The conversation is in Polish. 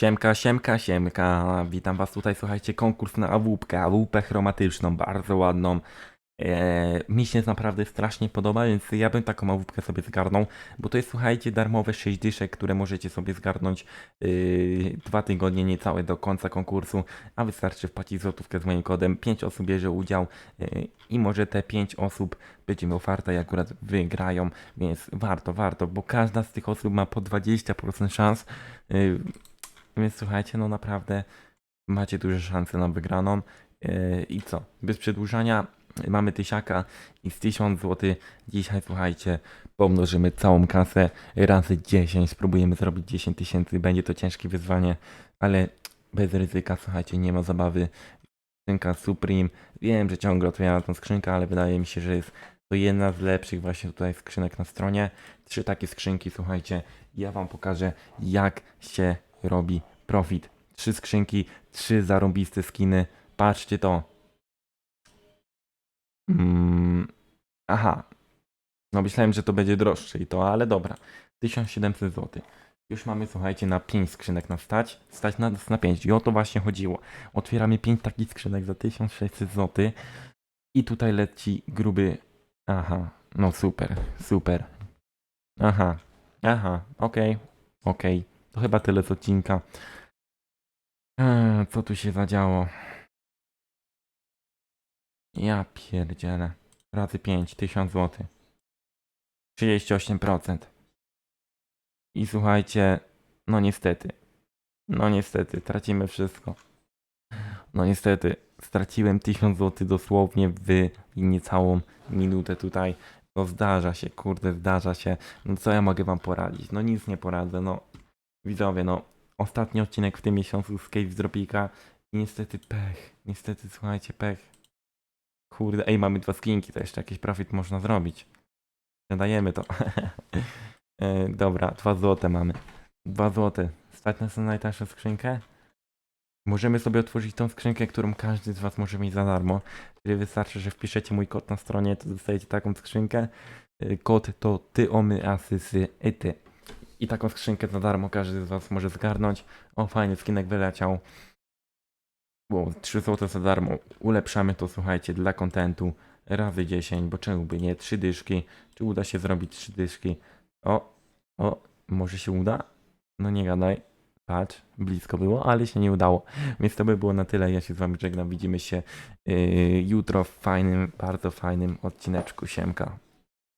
Siemka, siemka, siemka. Witam was tutaj, słuchajcie, konkurs na AWP, AWP chromatyczną, bardzo ładną. Eee, mi się naprawdę strasznie podoba, więc ja bym taką AWP sobie zgarnął, bo to jest, słuchajcie, darmowe 6 dyszek, które możecie sobie zgarnąć yy, dwa tygodnie niecałe do końca konkursu, a wystarczy wpłacić złotówkę z moim kodem. 5 osób bierze udział yy, i może te 5 osób będzie miał farta i akurat wygrają, więc warto, warto, bo każda z tych osób ma po 20% szans. Yy, więc słuchajcie, no naprawdę macie duże szanse na wygraną. Yy, I co? Bez przedłużania mamy tysiaka i z 1000 zł dzisiaj, słuchajcie, pomnożymy całą kasę razy 10. Spróbujemy zrobić 10 tysięcy. Będzie to ciężkie wyzwanie, ale bez ryzyka, słuchajcie, nie ma zabawy. Skrzynka Supreme. Wiem, że ciągle otwieram tą skrzynkę, ale wydaje mi się, że jest to jedna z lepszych właśnie tutaj skrzynek na stronie. Trzy takie skrzynki, słuchajcie, ja wam pokażę jak się robi profit. Trzy skrzynki, trzy zarąbiste skiny. Patrzcie to. Mm, aha. No myślałem, że to będzie droższe i to, ale dobra. 1700 zł. Już mamy, słuchajcie, na 5 skrzynek nas stać. Stać nas na 5 i o to właśnie chodziło. Otwieramy 5 takich skrzynek za 1600 zł. I tutaj leci gruby... Aha, no super, super. Aha, aha, okej, okej. To chyba tyle z odcinka. Eee, co tu się zadziało? Ja pierdzielę. Razy 5, 1000 zł. 38%. I słuchajcie, no niestety. No niestety, tracimy wszystko. No niestety, straciłem 1000 zł dosłownie w niecałą minutę tutaj. No zdarza się, kurde, zdarza się. No co ja mogę wam poradzić? No nic nie poradzę, no. Widzowie, no. Ostatni odcinek w tym miesiącu z Cave Dropika. I niestety pech. Niestety, słuchajcie, pech. Kurde, ej, mamy dwa skinki, to jeszcze jakiś profit można zrobić. Dajemy to. e, dobra, dwa złote mamy. Dwa złote. Stać nas na najtańszą skrzynkę? Możemy sobie otworzyć tą skrzynkę, którą każdy z Was może mieć za darmo. Czyli wystarczy, że wpiszecie mój kod na stronie, to dostajecie taką skrzynkę. Y, Kod to ty, omy, asysy, ety. I taką skrzynkę za darmo każdy z Was może zgarnąć. O, fajny skinek wyleciał. Było 3 zł za darmo. Ulepszamy to, słuchajcie, dla kontentu. Razy 10, bo czemu by nie? 3 dyszki. Czy uda się zrobić 3 dyszki? O, o, może się uda? No nie gadaj. Patrz, blisko było, ale się nie udało. Więc to by było na tyle. Ja się z Wami żegnam. Widzimy się yy, jutro w fajnym, bardzo fajnym odcineczku. Siemka.